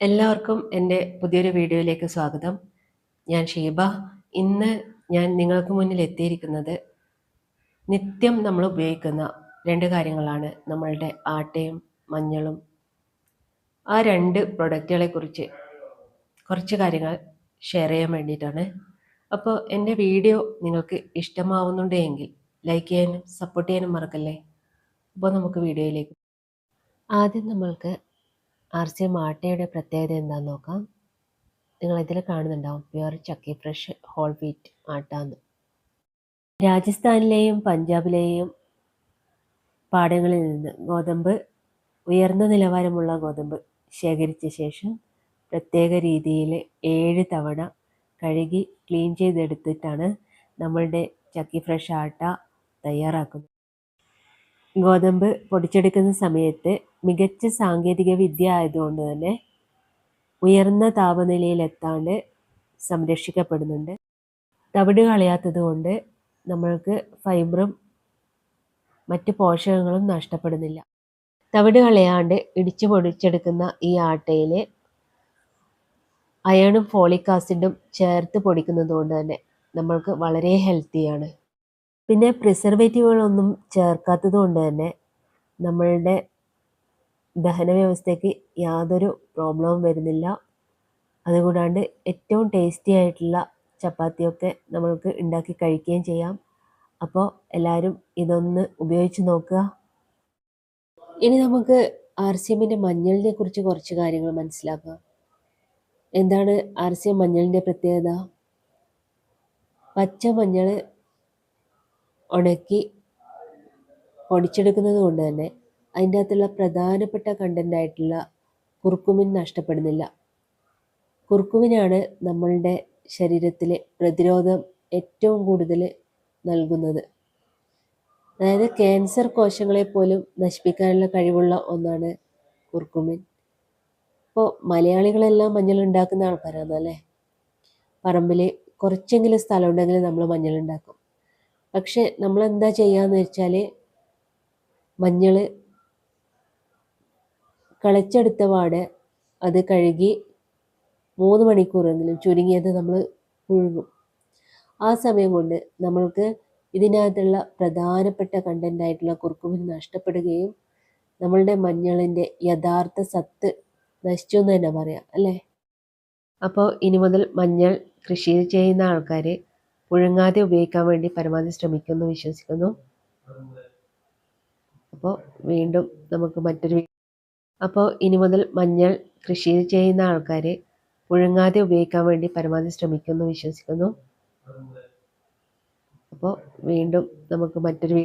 എല്ലാവർക്കും എന്റെ പുതിയൊരു വീഡിയോയിലേക്ക് സ്വാഗതം. ഞാൻ ഷീബ. ഇന്ന് ഞാൻ നിങ്ങൾക്ക് മുന്നിൽ എത്തിയിരിക്കുന്നത് നിത്യം നമ്മൾ ഉപയോഗിക്കുന്ന രണ്ട് കാര്യങ്ങളാണ്. നമ്മളുടെ ആട്ടയും മഞ്ഞളും. ആ രണ്ട് പ്രൊഡക്റ്റുകളെ കുറിച്ച് കുറച്ച് കാര്യങ്ങൾ ഷെയർ ചെയ്യാൻ വേണ്ടിയിട്ടാണ്. അപ്പോൾ എന്റെ വീഡിയോ നിങ്ങൾക്ക് ഇഷ്ടമാവുന്നുണ്ടെങ്കിൽ ലൈക്ക് ചെയ്യാനും സപ്പോർട്ട് ചെയ്യാനും മറക്കല്ലേ? അപ്പോൾ നമുക്ക് വീഡിയോയിലേക്ക് ആദ്യം നമ്മൾക്ക് ആർ സി എം ആട്ടയുടെ പ്രത്യേകത എന്താണെന്ന് നോക്കാം. നിങ്ങൾ ഇതിൽ കാണുന്നുണ്ടാവും. Pure chakki fresh whole wheat ആട്ടാന്ന്. രാജസ്ഥാനിലെയും പഞ്ചാബിലെയും പാടങ്ങളിൽ നിന്ന് ഗോതമ്പ് ഉയർന്ന നിലവാരമുള്ള ഗോതമ്പ് ശേഖരിച്ച ശേഷം പ്രത്യേക രീതിയിൽ ഏഴ് തവണ കഴുകി ക്ലീൻ ചെയ്തെടുത്തിട്ടാണ് നമ്മളുടെ ചക്കി ഫ്രഷ് ആട്ട തയ്യാറാക്കുന്നത്. ഗോതമ്പ് പൊടിച്ചെടുക്കുന്ന സമയത്ത് മികച്ച സാങ്കേതിക വിദ്യ ആയതുകൊണ്ട് തന്നെ ഉയർന്ന താപനിലയിലെത്താണ്ട് സംരക്ഷിക്കപ്പെടുന്നുണ്ട്. തവിട് കളയാത്തത് കൊണ്ട് നമ്മൾക്ക് ഫൈബറും മറ്റ് പോഷകങ്ങളും നഷ്ടപ്പെടുന്നില്ല. തവിട് കളയാണ്ട് ഇടിച്ചു പൊടിച്ചെടുക്കുന്ന ഈ ആട്ടയിൽ അയണും ഫോളിക് ആസിഡും ചേർത്ത് പൊടിക്കുന്നത് കൊണ്ട് തന്നെ നമ്മൾക്ക് വളരെ ഹെൽത്തിയാണ്. പിന്നെ പ്രിസർവേറ്റീവുകളൊന്നും ചേർക്കാത്തത് കൊണ്ട് തന്നെ നമ്മളുടെ ദഹന വ്യവസ്ഥയ്ക്ക് യാതൊരു പ്രോബ്ലവും വരുന്നില്ല. അതുകൂടാണ്ട് ഏറ്റവും ടേസ്റ്റി ആയിട്ടുള്ള ചപ്പാത്തിയൊക്കെ നമ്മൾക്ക് ഉണ്ടാക്കി കഴിക്കുകയും ചെയ്യാം. അപ്പോൾ എല്ലാവരും ഇതൊന്ന് ഉപയോഗിച്ച് നോക്കുക. ഇനി നമുക്ക് ആർ സി എമ്മിന്റെ മഞ്ഞളിനെ കുറിച്ച് കുറച്ച് കാര്യങ്ങൾ മനസ്സിലാക്കുക. എന്താണ് ആർ സി എം മഞ്ഞളിന്റെ പ്രത്യേകത? പച്ച മഞ്ഞൾ ഉണക്കി പൊടിച്ചെടുക്കുന്നത് കൊണ്ട് തന്നെ അതിന്റെ അകത്തുള്ള പ്രധാനപ്പെട്ട കണ്ടന്റായിട്ടുള്ള കുർക്കുമിൻ നഷ്ടപ്പെടുന്നില്ല. കുർക്കുമിനാണ് നമ്മളുടെ ശരീരത്തിലെ പ്രതിരോധം ഏറ്റവും കൂടുതൽ നൽകുന്നത്. അതായത് ക്യാൻസർ കോശങ്ങളെ പോലും നശിപ്പിക്കാനുള്ള കഴിവുള്ള ഒന്നാണ് കുർക്കുമിൻ. ഇപ്പോൾ മലയാളികളെല്ലാം മഞ്ഞൾ ഉണ്ടാക്കുന്ന ആൾക്കാരാണ് അല്ലേ? പറമ്പിൽ കുറച്ചെങ്കിലും സ്ഥലം ഉണ്ടെങ്കിൽ നമ്മൾ മഞ്ഞൾ ഉണ്ടാക്കും. പക്ഷെ നമ്മൾ എന്താ ചെയ്യാന്ന് വെച്ചാൽ മഞ്ഞൾ കളിച്ചെടുത്ത പാട് അത് കഴുകി മൂന്ന് മണിക്കൂറെങ്കിലും ചുരുങ്ങിയത് നമ്മൾ പുഴുങ്ങും. ആ സമയം കൊണ്ട് നമ്മൾക്ക് ഇതിനകത്തുള്ള പ്രധാനപ്പെട്ട കണ്ടന്റ് ആയിട്ടുള്ള കുറുക്കുമിൻ നഷ്ടപ്പെടുകയും നമ്മളുടെ മഞ്ഞളിന്റെ യഥാർത്ഥ സത്ത് നശിച്ചു എന്ന് തന്നെ പറയാം അല്ലേ? അപ്പോൾ ഇനി മുതൽ മഞ്ഞൾ കൃഷി ചെയ്യുന്ന ആൾക്കാർ പുഴുങ്ങാതെ ഉപയോഗിക്കാൻ വേണ്ടി പരമാവധി ശ്രമിക്കുമെന്ന് വിശ്വസിക്കുന്നു. അപ്പോൾ വീണ്ടും നമുക്ക് മറ്റൊരു അപ്പോൾ ഇനി മുതൽ മഞ്ഞൾ കൃഷി ചെയ്യുന്ന ആൾക്കാർ പുഴുങ്ങാതെ ഉപയോഗിക്കാൻ വേണ്ടി പരമാവധി ശ്രമിക്കുമെന്ന് വിശ്വസിക്കുന്നു. അപ്പോൾ വീണ്ടും നമുക്ക് മറ്റൊരു